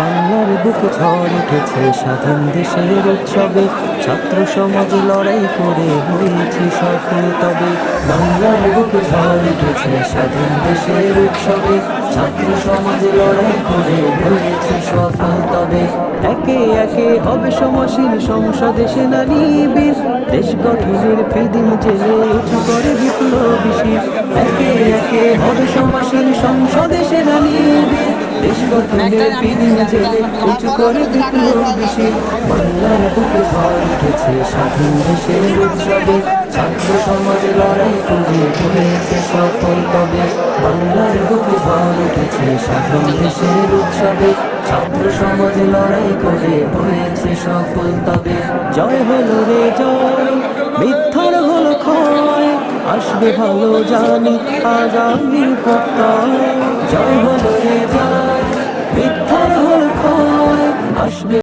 বাংলার বুকে ঝড় উঠেছে, স্বাধীন দেশের উৎসবে ছাত্র সমাজ লড়াই করে হয়েছে সফল তবে বাংলার বুকে ঝড় উঠেছে, স্বাধীন দেশের উৎসবে ছাত্র সমাজ লড়াই করে হয়েছে সফল তবে একে একে হবে সমশীল সংসদে সেনানীবীর দেশ গঠনের ফেদিন জেলে উঠু করে বিপ্লবী একে একে হবে সমশীল সংসদে সেনানীবীর উঁচু করে উঠেছে স্বাধীন দেশের উৎসবে ছাত্র সমাজ লড়াই করে হয়েছে সফল তবে বাংলার বুকে উঠেছে স্বাধীন দেশের উৎসবে ছাত্র সমাজ লড়াই করে হয়েছে সফল তবে জয় হলো রে জয় মিথ্যার হলো ক্ষয় আসবে ভালো জানি আগামী পথ